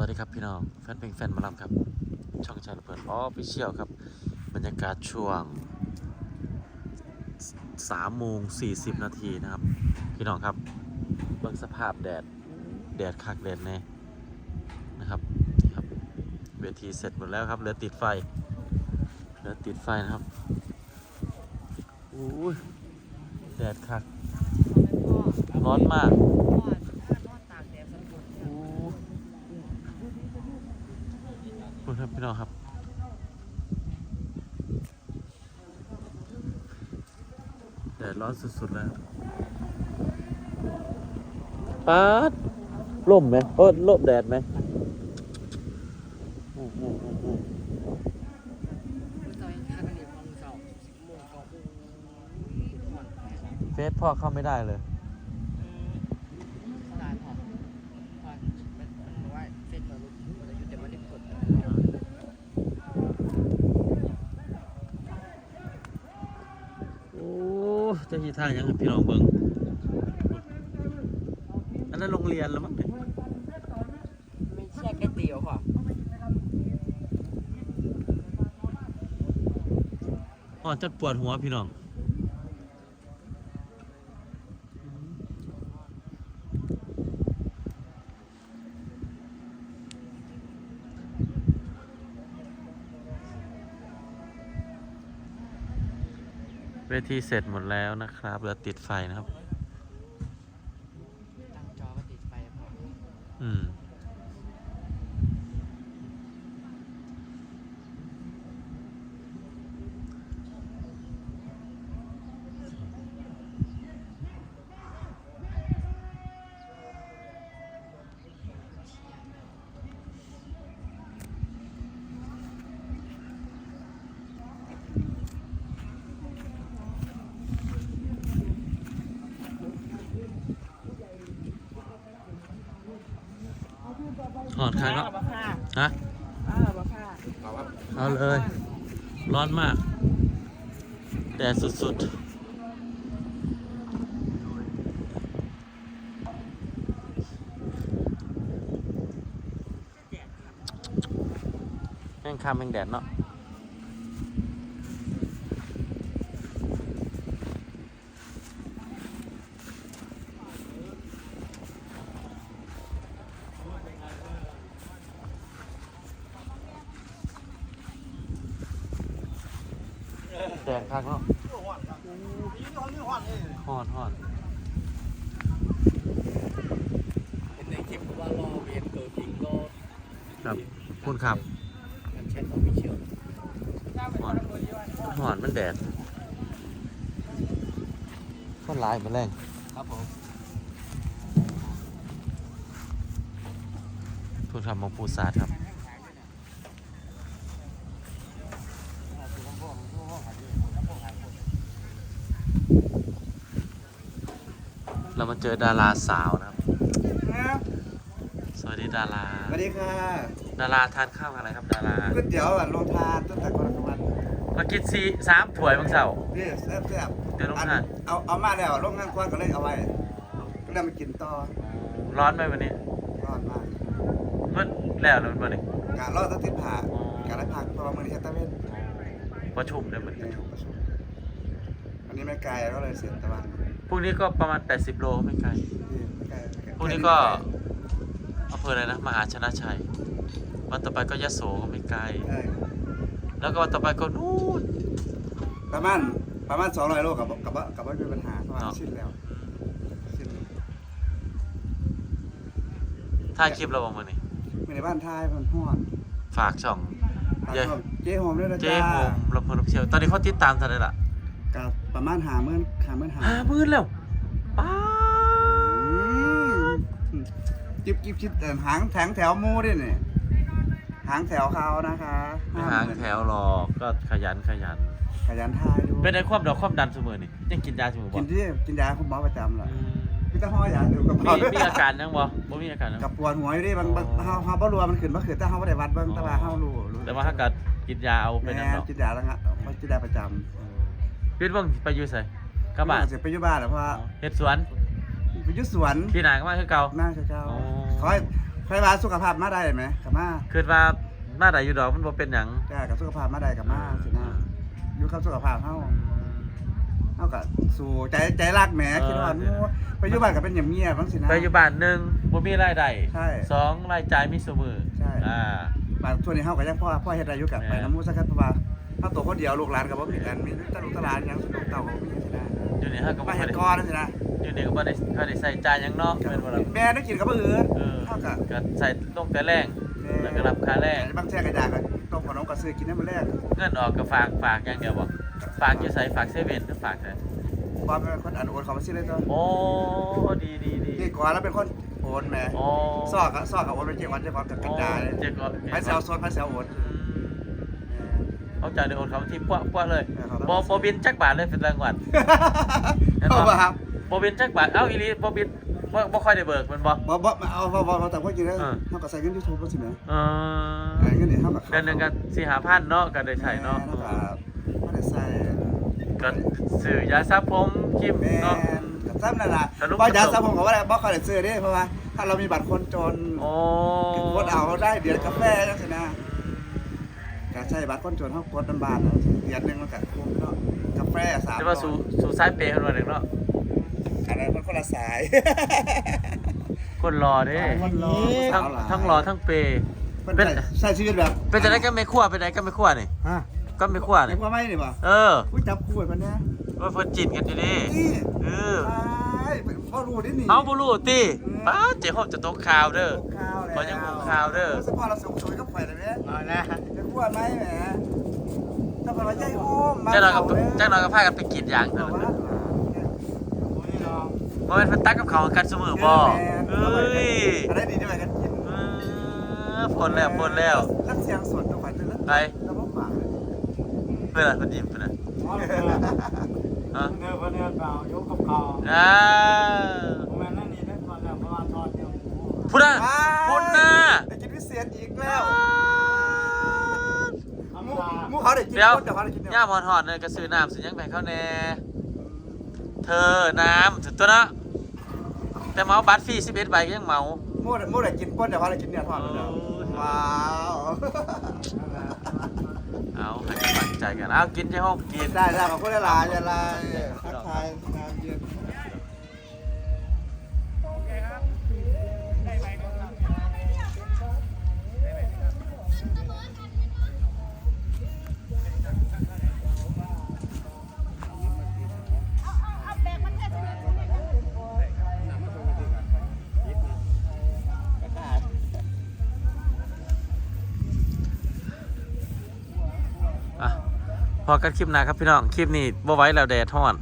วัสดีครับพี่น้อง แฟนเพลงแฟนมาลำครับ ช่องชายเบิดออฟฟิเชียลครับ บรรยากาศช่วง3โมง40นาทีนะครับ พี่น้องครับเบิ่งสภาพแดด แดดคักแดดแน่นะครับครับ เวทีเสร็จหมดแล้วครับ เหลือติดไฟ เหลือติดไฟนะครับอู้ยแดดคัก ร้อนมาก คุณครับพี่น้องครับ แดดร้อนสุดๆแล้วป๊าดล่มไหมเออล่มแดดไหมอืมอืมอืมอืมเฟซพ่อเข้าไม่ได้เลย โอ้ เจะที่ทางยังให้พี่น้องเบิ่งอันนั้นโรงเรียนแล้วมั้งเนี่ยไม่ใช่แค่เดียวค่ะอ๋อจะปวดหัวพี่น้อง เวทีเสร็จหมดแล้วนะครับเหลือติดไฟนะครับ ตั้งจอก็ติดไฟพอ อืม ถอดคันแล้วบ้าค่ะฮะอ้าบ้าค่ะเอาเลย ร้อนมากแดดสุดๆแม่งคำแม่งแดดเนาะ แดดคักเนาะฮอนฮอนเป็นในคลิปว่ารอเวียนเกิดจริงก็ครับคุณครับมันแชทต้องมีเชื่อฮอนฮอนมันแดดคนร้ายมาแรงครับผมทุนทำมองปูซาดครับ เรามาเจอดาราสาวนะครับ ครับสวัสดีดารา สวัสดีค่ะดาราทานข้าวอะไรครับดาราก๋วยเตี๋ยวอะโรงทานตั้งแต่ก่อนกลางวันมากินซีสามถ้วยบางเสาร์นี่แซ่บแซ่บๆเดี๋ยวโรงทานเอาเอามาแล้วโรงงานควันก็เลยเอาไว้ก็เลยมากินต่อร้อนไหมวันนี้ร้อนมากมันแล้วแล้วมันวันนี้การรอดต้องติดผ่าการได้พักเพราะว่ามือนี้แค่ตะเวนประชุมได้เหมือนกันประชุมวันนี้ไม่ไกลก็เลยเสร็จตะวัน พรุ่งนี้ก็ประมาณ 80 โลไม่ไกลนี่ไม่ไกลไม่ไลพรุ่งนี้ก็อำเภออะไรนะมหาชนะชัย วันต่อไปก็ยะโสก็ไม่ไกล ใช่แล้วก็วันต่อไปก็นู่น ประมาณประมาณ200โลกับกับกับไม่มีปัญหาเพราะว่าเนาะชิ้นแล้วชิ้นถ่ายคลิปเราบ้างวันนี้มีในบ้านท้ายมันห้อนฝากช่องฝากเย้ ช่องเจ๊หอมด้วยนะเจ๊จ้าโฮมลำเพลินรับเชียวตอนนี้เขาติดตามเท่าไหร่ล่ะกับ ประมาณหาเมื่อนหาเมื่อนหาห้าหมื่นแล้วป้าอืมจิบจิบชิดแต่หางแถงแถวหมูด้วยเนี่ยหางแถวเขานะคะไม่หางแถวหรอกก็ขยันขยัน ขยันทายดูเป็นในความดอกความดันเสมอนี่ยังกินยาเสมอบ่กินที่กินยาคุณหมอประจำแหละอืมพี่ต้องห้อยยาดูกับมีมีอาการยังบ่บ่มีอาการยังกับปวดหัวอยู่ดิบางบางเฮาเฮาบ่รู้ว่ามันขึ้นบ่ขึ้นแต่เฮาบ่ได้วัดเบิ่งแต่ว่าเฮารู้รู้แต่ว่าถ้าเกิดกินยาเอาเป็นแม่นั่นดอกกินยาแล้วงะมันกินยาประจำ พี่เบิ่งไปอยู่ไสกลับบ้านสิไปอยู่บ้านแล้วเพราะว่าเฮ็ดสวนไปอยู่สวนพี่นายก็มาคือเก่าน่าจะเจ้าอ๋อขอให้ไฟว่าสุขภาพมาได้ไหมกับมาคิดว่ามาได้อยู่ดอกมันบ่เป็นหยังจ้ากับสุขภาพมาได้กับมาสินะอยู่กับสุขภาพเฮาเฮาก็สู่ใจใจรักแหมคิดว่าหมู่ไปอยู่บ้านก็เป็นอย่างเงียบๆจังสินะไปอยู่บ้านหนึ่งบ่มีรายได้ใช่สองรายจ่ายมีเสมอใช่อ่าบ้านช่วงนี้เฮาก็ยังพ่อพ่อเฮ็ดได้อยู่กับแหมไปน้ำหมูสักกันเพราะว่า เฮาตัวคนเดียวลูกหลานก็บ่มีกันมีแต่ลูกตหลานหยังลูกเต่าก็บ่มีสินะอยู่นี่เฮาก็บ่มาค่อเฮ็ยดได้ก่อนจังสินะอยู่นี่ก็บ่ได้ค่อยได้ใส่จ่ายหยังเนาะแม่นบ่ล่ะแม่ได้กินกับบ่อื่นเออเฮาก็ก็ใส่ลงแต่แรง แล้วก็รับค่าแรงบางแท้ก็อยากก็ต้มขนมก็ซื้อกินให้มันแรกเงินออกก็ฝากฝากอย่างเดียวบ่ฝากอยู่ไสฝากเซเว่นหรือฝากไสความเป็นคนอันโอนเขามาซื้อเลยตัวโอ้ดีดีดีนี่ก่อนแล้วเป็นคนโอนแหม่โอ้ซอกก็ซอกกับโอนไปเจ๊วันเจ๊วันกับกระจายเจ๊ก็ ไปเซลโซนไปเซลโอน เขาจ่ายในโอนเขาที่ปั้วปั้วเลยเออเขาต้องบอบอบินจักบาทเลยเป็นรางวัลเอาบ่ครับบอบินจักบาทเอ้าอีลีบอบินบ่บ่ค่อยได้เบิกมันบ่บ่บ่เอาบ่บ่บ่แต่พวกกินแล้วเออเฮาก็ใส่เงิน YouTube บ่สิแม่เออไอ้เงินนี่เฮาก็เดือนหนึงก็สี่หาพันเนาะก็ได้ใช้เนาะแม่ก็บ่ได้ใส่ก็ซื้อยาซับผมครีมแม่เนาะก็ซ้ำนั่นล่ะสรุปบ่ยาซะผมก็บ่ได้บ่ค่อยได้ซื้อเด้เพราะว่าถ้าเรามีบัตรคนจนโอ้กดเอาได้เดือนกาแฟจังซี่นะ ก็ใช้บัตรคนจนเฮากดนำบ้านเดือนหนึงมันก็คุ้มเนาะกาแฟ3จะว่าสู่สู่สายเปย์คนว่าหนึ่งเนาะอันนั้นมันคนละสาย คนรอเด้คนรอ ทั้งทั้งรอทั้งเปย์เป็นเป็น ใช้ชีวิตแบบเป็นจะได้ก็ไม่ขั้วเป็นไรก็ไม่ขั้วนี่ฮะก็ไม่ขั้วไอ้นี่พวกไม่นี่บ่เออ อุ้ยจับคู่ไอ้พันเนี้ยว่าเพิ่นจิตกันอยู่ดินี่เออ ตา ยพ่อรู้ดินี่เอาบ่รู้ติป้าเจ๊ฮอบจะตกข่าวเด้อข้าวแล้วบ่ยังบ่ข่าวเด้อ สปอร์ตเราส่งสวยก็ปล่อยเลยแม่เอาละจะคู่ไหมแหมถ้าเกิดว่าใจโฮมมาเจ้าหน่อยกับเด้เจ้าหน่อยกับพากันไปกินอย่างแต่เถอะว่าโอ้ยเนาะบ่แม่นเพิ่นตักกับเขาวกันเสมอบ่เอ้ยอะไรดีด้วยกันกินเออพ้นแล้วพ้นแล้ว รักเสียงสดตัวไปจนแล้วไปแล้วบ่ปากเลย เพื่อนล่ะเพิ่นยิ้มเพิ่นน่ะ เอาเถอะ ฮะเงินเพิ่นเงินเปล่ายกกับเขาอ่าผมแม่นนั่นนี่ได้ก่อนแล้วเพราะว่าทอดเดียวพุ่นน่ะพุ่นน่ะได้กินพิเศษอีกแล้วทำหมูลาหมูเขาได้กินเดี๋ยวคนแต่เขาได้กินเดียวย่ามหอนๆเนี่ยก็ซื้อน้ำซื้อหยังไปให้เขาแน่เธอน้ำถึงตัวเนาะแต่เมาบัตรฟรี11ใบก็ยังเมาหมูหมูได้กินก้นแต่เขาได้กินเนื้อทอดคนเดียวว้าว เอาให้กำลังใจกันเอากินใช่ห้องกิน ได้ได้ขอบคุณหลายๆอย่าลายทักทายน้ำเย็น พอกันคลิปหน้าครับพี่น้อง คลิปนี้บ่ไหว้แล้วแดดทอน